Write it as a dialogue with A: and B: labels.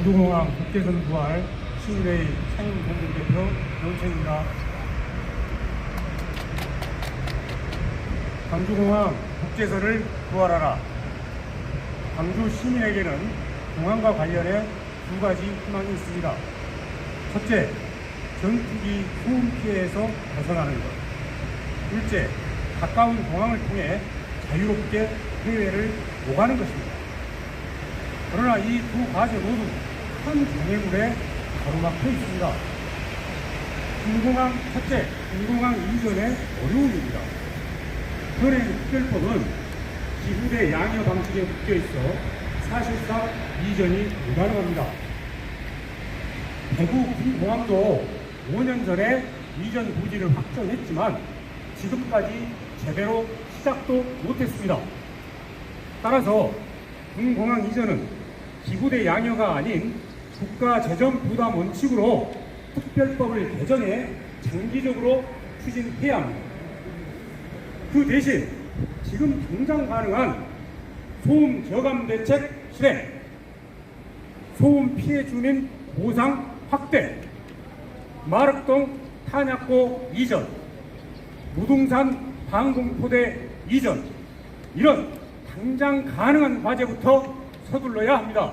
A: 광주공항 국제선 부활 시민회의 상임 공동대표 노채입니다. 광주공항 국제선을 부활하라. 광주 시민에게는 공항과 관련해 두 가지 희망이 있습니다. 첫째, 전투기 소음 피해에서 벗어나는 것. 둘째, 가까운 공항을 통해 자유롭게 해외를 오가는 것입니다. 그러나 이 두 과제 모두 큰 장애물에 가로막혀 있습니다. 중공항 첫째, 중공항 이전의 어려움입니다. 현행 특별법은 기후대 양여 방식에 묶여 있어 사실상 이전이 불가능합니다. 대구 군공항도 5년 전에 이전 부지를 확정했지만 지금까지 제대로 시작도 못했습니다. 따라서 군공항 이전은 기부대 양여가 아닌 국가 재정 부담 원칙으로 특별법을 개정해 장기적으로 추진해야 합니다. 그 대신 지금 당장 가능한 소음 저감 대책 실행, 소음 피해 주민 보상 확대, 마륵동 탄약고 이전, 무등산 방공포대 이전 이런 당장 가능한 과제부터 서둘러야 합니다.